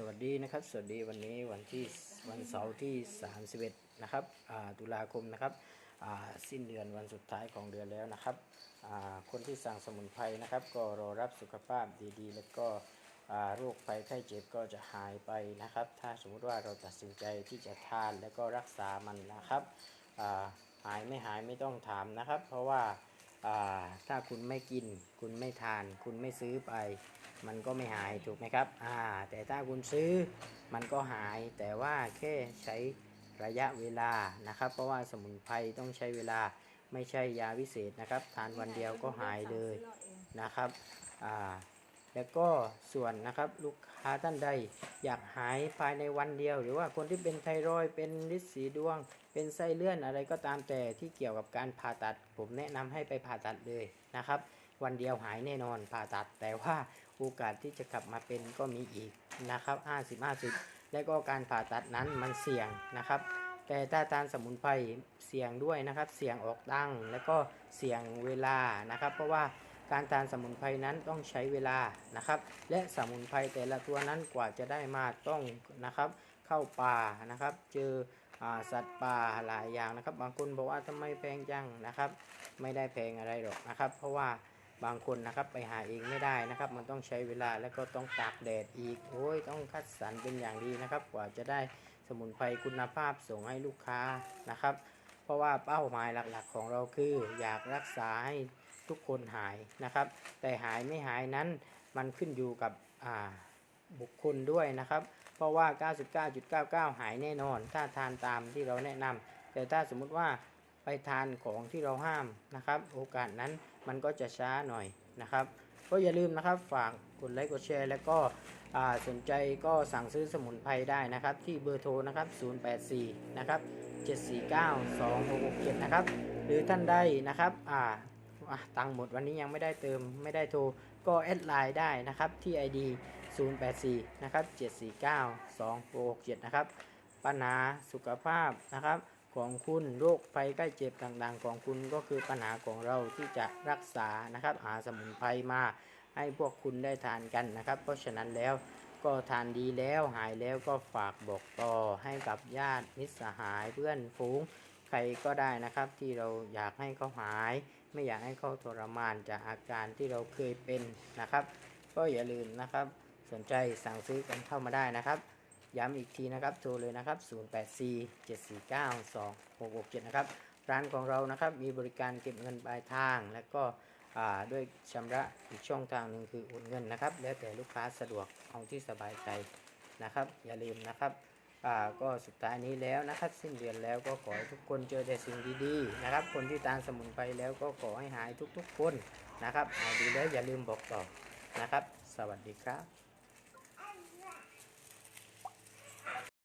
สวัสดีนะครับ สวัสดีวันนี้วันที่วันเสาร์ที่ 31 นะครับตุลาคมนะครับสิ้นเดือนวันสุดท้ายของเดือนแล้วนะครับคนที่สั่งสมุนไพรนะครับ ก็รอรับสุขภาพดีๆ แล้วก็โรคภัยไข้เจ็บก็จะหายไปนะครับ ถ้าสมมุติว่าเราตัดสินใจที่จะทานแล้วก็รักษามันนะครับหายไม่หายไม่ต้องถามนะครับ เพราะว่า ถ้าคุณไม่กิน คุณไม่ทาน คุณไม่ซื้อไป มันก็ไม่หายถูกไหมครับแต่ถ้าคุณซื้อมันก็หาย แต่ว่าแค่ใช้ระยะเวลานะครับ เพราะว่าสมุนไพรต้องใช้เวลาไม่ใช่ยาวิเศษนะครับ ทานวันเดียวก็หายเลยนะครับอ่า แล้วก็ส่วนนะครับลูกค้าท่านใดอยากหายภายในวันเดียว หรือว่าคนที่เป็นไทรอยด์เป็นลิสีดวง เป็นไส้เลื่อนอะไรก็ตามแต่ที่เกี่ยวกับการผ่าตัด ผมแนะนำให้ไปผ่าตัดเลยนะครับ วันเดียวหายแน่นอนผ่าตัด แต่ว่าโอกาสที่จะกลับมาเป็นก็มีอีกนะครับ50 50และก็การผ่าตัดนั้นมันเสี่ยงนะครับ แต่ถ้าทานสมุนไพรเสี่ยงด้วยนะครับ เสี่ยงออกดังแล้วก็เสี่ยงเวลานะครับ เพราะว่า การทานสมุนไพรนั้นต้องใช้เวลานะครับ และสมุนไพรแต่ละตัวนั้นกว่าจะได้มาต้องนะครับ เข้าป่านะครับ เจออสัตว์ป่าหลายอย่างนะครับ บางคนบอกว่าทำไมแพงจังนะครับ ไม่ได้แพงอะไรหรอกนะครับ เพราะว่าบางคนนะครับไปหาเองไม่ได้นะครับ มันต้องใช้เวลาแล้วก็ต้องตากแดดอีกโอ้ยต้องคัดสรรเป็นอย่างดีนะครับ กว่าจะได้สมุนไพรคุณภาพส่งให้ลูกค้านะครับ เพราะว่าเป้าหมายหลักๆของเราคือ อยากรักษาให้ ทุกคนหายนะครับ แต่หายไม่หายนั้นมันขึ้นอยู่กับบุคคลด้วยนะครับ เพราะว่า 99.99 หายแน่นอน ถ้าทานตามที่เราแนะนำแต่ถ้าสมมุติว่าไปทานของที่เราห้ามนะครับ โอกาสนั้นมันก็จะช้าหน่อยนะครับ ก็อย่าลืมนะครับฝากกดไลค์กดแชร์ แล้วก็สนใจก็สั่งซื้อสมุนไพรได้นะครับ ที่เบอร์โทรนะครับ 084 นะครับ 749 2667 นะครับ หรือท่านใดนะครับอ่า ตังหมดวันนี้ยังไม่ได้เติมไม่ได้โทร ก็แอดไลน์ได้นะครับที่ ID 084นะครับ749 2667นะครับปัญหาสุขภาพนะครับของคุณโรคภัยใกล้เจ็บต่างๆ ของคุณก็คือปัญหาของเราที่จะรักษานะครับหาสมุนไพรมาให้พวกคุณได้ทานกันนะครับ เพราะฉะนั้นแล้วก็ทานดีแล้วหายแล้วก็ฝากบอกต่อให้กับญาติมิตรสหายเพื่อนฝูงใครก็ได้นะครับที่เราอยากให้เขาหาย ไม่อยากให้เขาทรมานจากอาการที่เราเคยเป็นนะครับ ก็อย่าลืมนะครับ สนใจสั่งซื้อกันเข้ามาได้นะครับ ย้ำอีกทีนะครับโทรเลยนะครับ 084 749 2667 นะครับ ร้านของเรานะครับมีบริการเก็บเงินปลายทาง และก็ด้วยชำระอีกช่องทางหนึ่งคือโอนเงินนะครับ แล้วแต่ลูกค้าสะดวกเอาที่สบายใจนะครับ อย่าลืมนะครับ อ่าก็สุดท้ายนี้แล้วนะครับ สิ้นเดือนแล้วก็ขอให้ทุกคนเจอแต่สิ่งดีๆนะครับ คนที่ทานสมุนไพรแล้วก็ขอให้หายทุกๆคนนะครับหายดีแล้วอย่าลืมบอกต่อนะครับ สวัสดีครับ